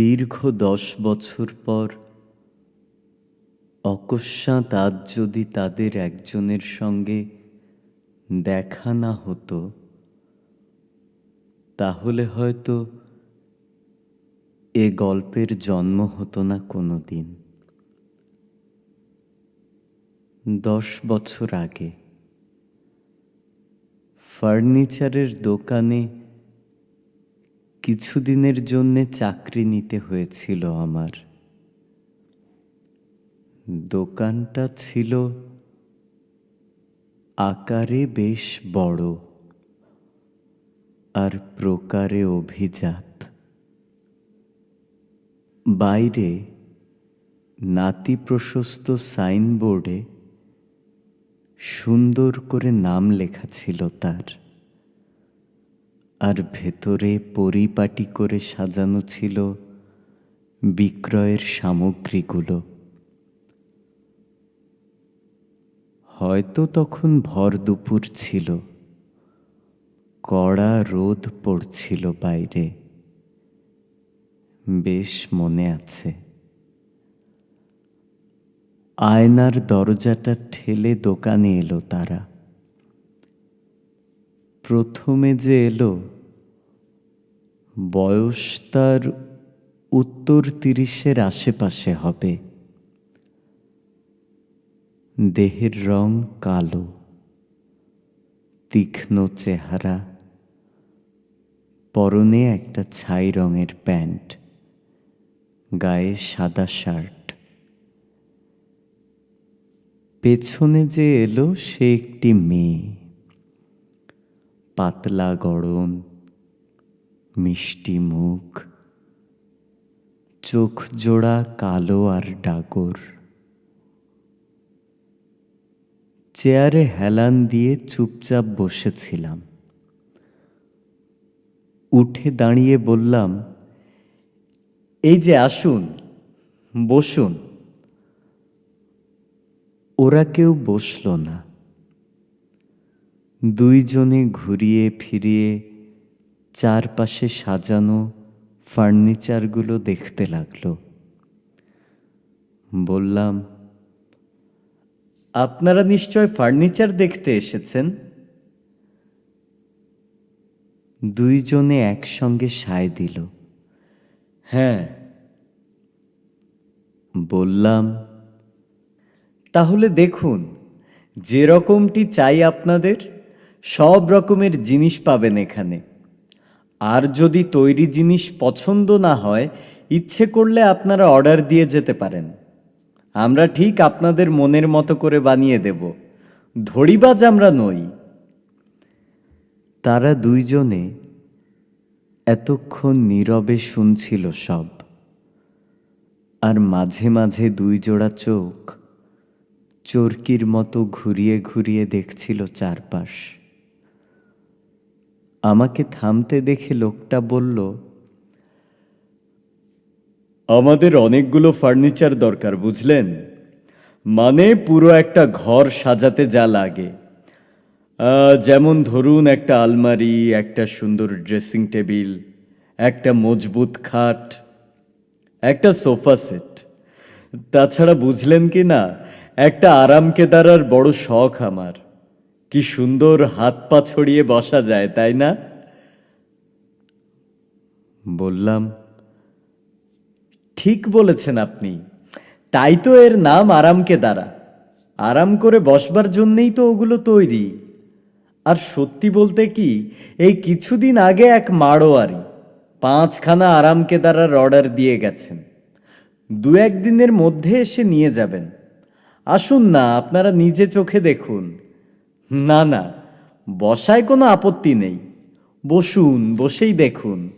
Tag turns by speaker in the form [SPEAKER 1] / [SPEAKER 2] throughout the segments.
[SPEAKER 1] দীর্ঘ দশ বছর পর অকস্মাৎ আজ যদি তাদের একজনের সঙ্গে দেখা না হতো, তাহলে হয়তো এ গল্পের জন্ম হতো না কোনো দিন দশ বছর আগে ফার্নিচারের দোকানে কিছুদিনের জন্যে চাকরি নিতে হয়েছিল আমার। দোকানটা ছিল আকারে বেশ বড় আর প্রকারে অভিজাত। বাইরে নাতি প্রশস্ত সাইনবোর্ডে সুন্দর করে নাম লেখা ছিল তার। আর ভেতরে পরিপাটি করে সাজানো ছিল বিক্রয়ের সামগ্রীগুলো। হয়তো তখন ভর দুপুর ছিল। কড়া রোদ পড়ছিল বাইরে। বেশ মনে আছে। আয়নার দরজাটা ঠেলে দোকানে এলো তারা। প্রথমে যে এলো, বয়স তার উত্তর তিরিশের আশেপাশে হবে। দেহের রং কালো, তীক্ষ্ণ চেহারা, পরনে একটা ছাই রঙের প্যান্ট, গায়ে সাদা শার্ট। পেছনে যে এলো সে একটি মেয়ে। পাতলা গড়ন, মিষ্টি মুখ, চোখ জোড়া কালো আর ডাগর। চেয়ারে হেলান দিয়ে চুপচাপ বসেছিলাম। উঠে দাঁড়িয়ে বললাম, এই যে আসুন, বসুন। ওরা কেউ বসল না। দুইজনে ঘুরিয়ে ফিরিয়ে চারপাশে সাজানো ফার্নিচারগুলো দেখতে লাগল। বললাম, আপনারা নিশ্চয় ফার্নিচার দেখতে এসেছেন? দুইজনে একসঙ্গে সায় দিল হ্যাঁ। বললাম, তাহলে দেখুন যে রকমটি চাই আপনাদের সব রকমের জিনিস পাবেন এখানে। আর যদি তৈরি জিনিস পছন্দ না হয়, ইচ্ছে করলে আপনারা অর্ডার দিয়ে যেতে পারেন। আমরা ঠিক আপনাদের মনের মতো করে বানিয়ে দেব। ধড়িবাজ আমরা নই। তারা দুইজনে এতক্ষণ নীরবে শুনছিল সব। আর মাঝে মাঝে দুই জোড়া চোখ চরকির মতো ঘুরিয়ে ঘুরিয়ে দেখছিল চারপাশ। আমাকে থামতে দেখে লোকটা বলল, আমাদের অনেকগুলো ফার্নিচার দরকার, বুঝলেন? মানে পুরো একটা ঘর সাজাতে যা লাগে। যেমন ধরুন একটা আলমারি, একটা সুন্দর ড্রেসিং টেবিল, একটা মজবুত খাট, একটা সোফা সেট। তাছাড়া বুঝলেন কি না, একটা আরাম কেদারার বড় শখ আমার। কি সুন্দর হাত পা ছড়িয়ে বসা যায়, তাই না? বললাম, ঠিক বলেছেন আপনি। তাই তো এর নাম আরাম কেদারা আরাম করে বসবার জন্যেই তো ওগুলো তৈরি। আর সত্যি বলতে কি, এই কিছুদিন আগে এক মাড়োয়ারি পাঁচখানা আরাম কেদারার অর্ডার দিয়ে গেছেন। দু একদিনের মধ্যে এসে নিয়ে যাবেন। আসুন না, আপনারা নিজে চোখে দেখুন। না না, বসায় কোনো আপত্তি নেই। বসুন, বসেই দেখুন।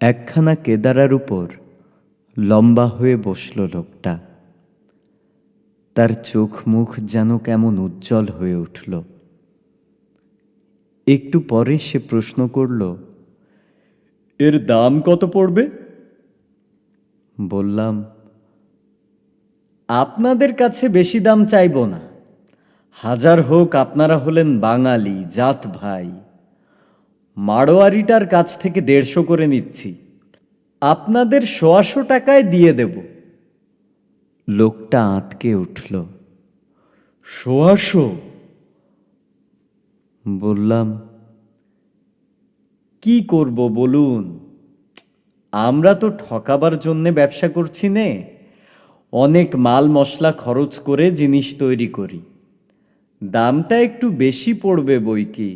[SPEAKER 1] একখানা কেদারার উপর লম্বা হয়ে বসল লোকটা। তার চোখ মুখ যেন কেমন উজ্জ্বল হয়ে উঠল। একটু পরে সে প্রশ্ন করল, এর দাম কত পড়বে? বললাম, আপনাদের কাছে বেশি দাম চাইব না। হাজার হোক আপনারা হলেন বাঙালি, জাত ভাই। মাড়োয়ারিটার কাছ থেকে দেড়শো করে নিচ্ছি। আপনাদের সোয়াশো টাকায় দিয়ে দেব। লোকটা আঁতকে উঠল। সোয়াশো? বললাম, কি করব বলুন? আমরা তো ঠকাবার জন্যে ব্যবসা করছি নে। অনেক মাল মশলা খরচ করে জিনিস তৈরি করি। দামটা একটু বেশি পড়বে বই কি?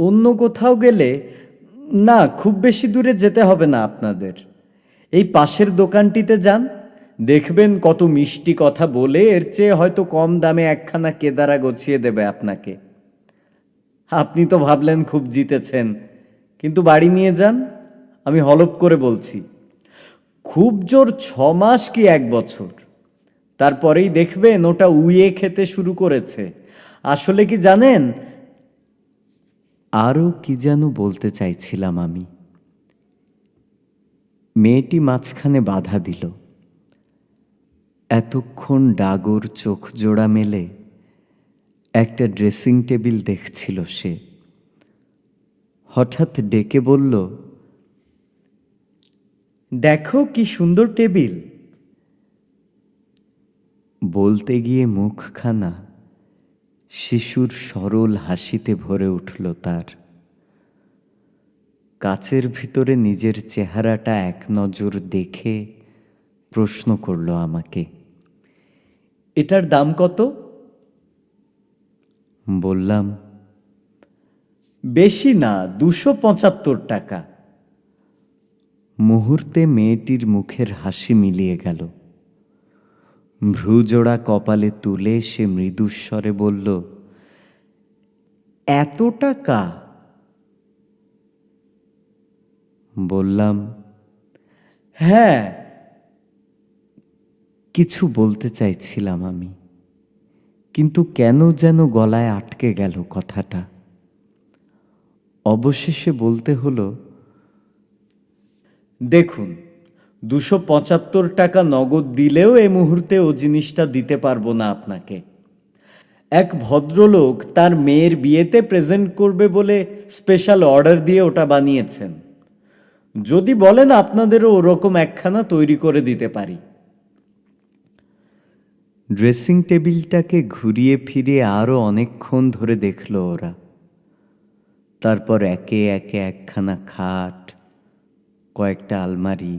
[SPEAKER 1] অন্য কোথাও গেলে, না, খুব বেশি দূরে যেতে হবে না আপনাদের। এই পাশের দোকানটিতে যান, দেখবেন কত মিষ্টি কথা বলে, এর চেয়ে হয়তো কম দামে একখানা কেদারা গছিয়ে দেবে আপনাকে। আপনি তো ভাবলেন খুব জিতেছেন, কিন্তু বাড়ি নিয়ে যান, আমি হলপ করে বলছি। খুব জোর ছ মাস কি এক বছর? তারপরেই দেখবেন ওটা উইয়ে খেতে শুরু করেছে। আসলে কি জানেন? আরও কি যেন বলতে চাইছিলাম আমি। মেয়েটি মাঝখানে বাধা দিল। এতক্ষণ ডাগর চোখ জোড়া মেলে একটা ড্রেসিং টেবিল দেখছিল সে। হঠাৎ ডেকে বলল, দেখো কি সুন্দর টেবিল। বলতে গিয়ে মুখখানা, শিশুর সরল হাসিতে ভরে উঠল তার। কাচের ভিতরে নিজের চেহারাটা এক নজর দেখে প্রশ্ন করল আমাকে, এটার দাম কত? বললাম, বেশি না, দুশো পঁচাত্তর টাকা। মুহূর্তে মেয়েটির মুখের হাসি মিলিয়ে গেল। ভ্রুজোড়া কপালে তুলে সে মৃদুস্বরে বলল এত টাকা বললাম হ্যাঁ কিছু বলতে চাইছিলাম আমি, কিন্তু কেন যেন গলায় আটকে গেল কথাটা। অবশেষে বলতে হলো, দেখুন দুশো পঁচাত্তর টাকা নগদ দিলেও এ মুহূর্তে ও জিনিসটা দিতে পারব না আপনাকে। এক ভদ্রলোক তার মেয়ের বিয়েতে প্রেজেন্ট করবে বলে স্পেশাল অর্ডার দিয়ে ওটা বানিয়েছেন। যদি বলেন আপনাদেরও ওরকম একখানা তৈরি করে দিতে পারি। ড্রেসিং টেবিলটাকে ঘুরিয়ে ফিরিয়ে আরও অনেকক্ষণ ধরে দেখল ওরা। তারপর একে একে একখানা খাট, কয়েকটা আলমারি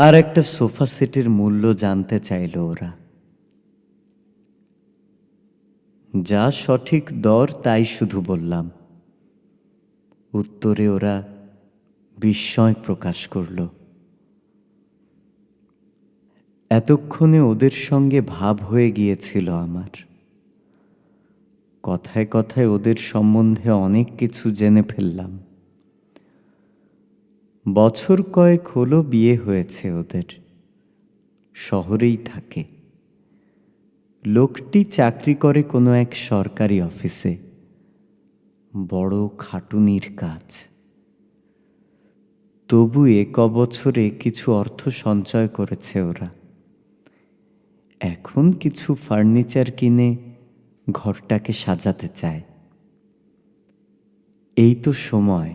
[SPEAKER 1] আর একটা সোফা সেটের মূল্য জানতে চাইল ওরা। যা সঠিক দর তাই শুধু বললাম। উত্তরে ওরা বিস্ময় প্রকাশ করল। এতক্ষণে ওদের সঙ্গে ভাব হয়ে গিয়েছিল আমার। কথায় কথায় ওদের সম্বন্ধে অনেক কিছু জেনে ফেললাম। বছর কয়েক হলো বিয়ে হয়েছে ওদের। শহরেই থাকে। লোকটি চাকরি করে কোনো এক সরকারি অফিসে। বড় খাটুনির কাজ। তবু এক বছরে কিছু অর্থ সঞ্চয় করেছে ওরা। এখন কিছু ফার্নিচার কিনে ঘরটাকে সাজাতে চায়। এই তো সময়।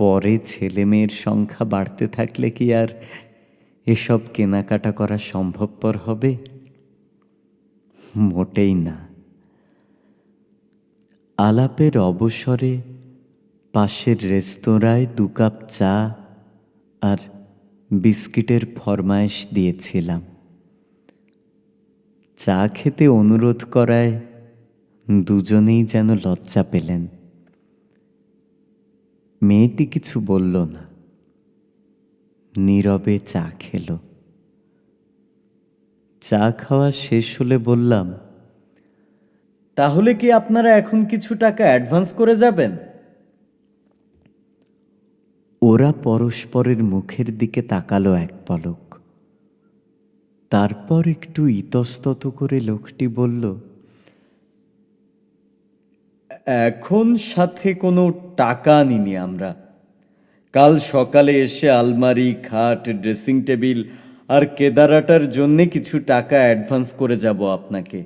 [SPEAKER 1] পরে ছেলে মেয়ের সংখ্যা বাড়তে থাকলে কি আর এসব কেনাকাটা করা সম্ভবপর হবে? মোটেই না। আলাপের অবসরে পাশের রেস্তোরাঁয় দু কাপ চা আর বিস্কিটের ফরমায়েশ দিয়েছিলাম। চা খেতে অনুরোধ করায় দুজনেই যেন লজ্জা পেলেন। মেয়েটি কিছু বলল না। নীরবে চা খেল। চা খাওয়া শেষ হলে বললাম, তাহলে কি আপনারা এখন কিছু টাকা অ্যাডভান্স করে যাবেন? ওরা পরস্পরের মুখের দিকে তাকালো এক পলক। তারপর একটু ইতস্তত করে লোকটি বলল এখন সাথে কোনো টাকা নিনি আমরা। কাল সকালে এসে আলমারি, খাট, ড্রেসিং টেবিল আর কেদারাটার জন্যে কিছু টাকা অ্যাডভান্স করে যাব আপনাকে।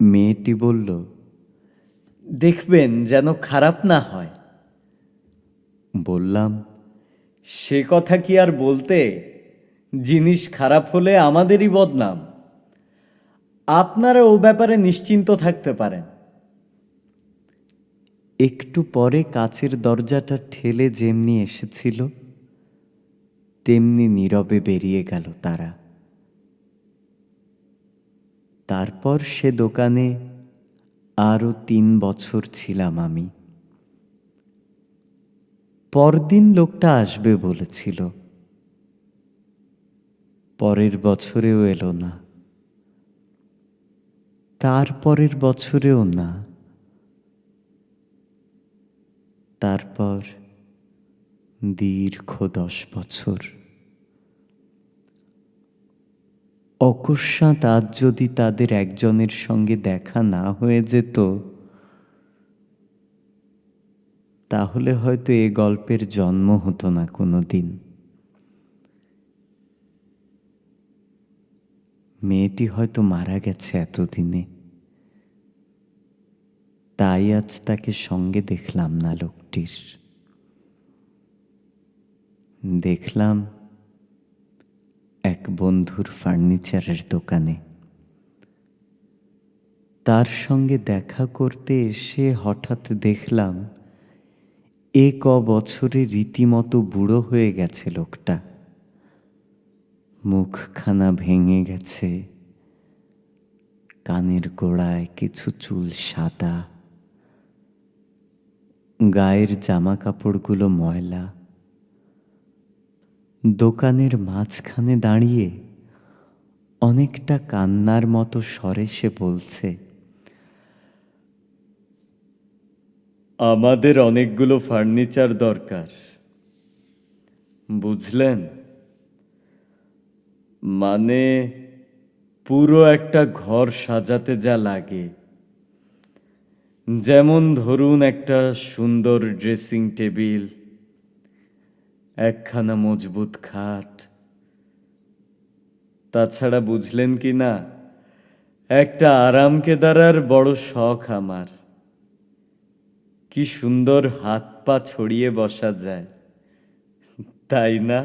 [SPEAKER 1] মেয়েটি বলল, দেখবেন যেন খারাপ না হয়। বললাম, সে কথা কি আর বলতে? জিনিস খারাপ হলে আমাদেরই বদনাম। আপনারা ও ব্যাপারে নিশ্চিন্ত থাকতে পারেন। একটু পরে কাচের দরজাটা ঠেলে যেমনি এসেছিল, তেমনি নীরবে বেরিয়ে গেল তারা। তারপর সে দোকানে আরও তিন বছর ছিলাম আমি। পরদিন লোকটা আসবে বলেছিল। পরের বছরেও এলো না। তার পরের বছরেও না। তারপর দীর্ঘ দশ বছর। অকস্মাৎ আজ যদি তাদের একজনের সঙ্গে দেখা না হয়ে যেত, তাহলে হয়তো এ গল্পের জন্ম হতো না কোনো দিন মেয়েটি হয়তো মারা গেছে এতদিনে। তাই আজ তাকে সঙ্গে দেখলাম না লোকটির। দেখলাম এক বন্ধুর ফার্নিচারের দোকানে। তার সঙ্গে দেখা করতে এসে হঠাৎ দেখলাম এ ক বছরে রীতিমতো বুড়ো হয়ে গেছে লোকটা। মুখখানা ভেঙে গেছে, কানের গোড়ায় কিছু চুল সাদা। গায়ের জামা কাপড়গুলো ময়লা। দোকানের মাঝখানে দাঁড়িয়ে অনেকটা কান্নার মতো স্বরে সে বলছে, আমাদের অনেকগুলো ফার্নিচার দরকার। বুঝলেন? মানে পুরো একটা ঘর সাজাতে যা লাগে। যেমন ধরুন একটা সুন্দর ড্রেসিং টেবিল, একখানা মজবুত খাট। তাছাড়া বুঝলেন কি না, একটা আরাম কেদারার বড় শখ আমার। কি সুন্দর হাত পা ছড়িয়ে বসা যায়, তাই না?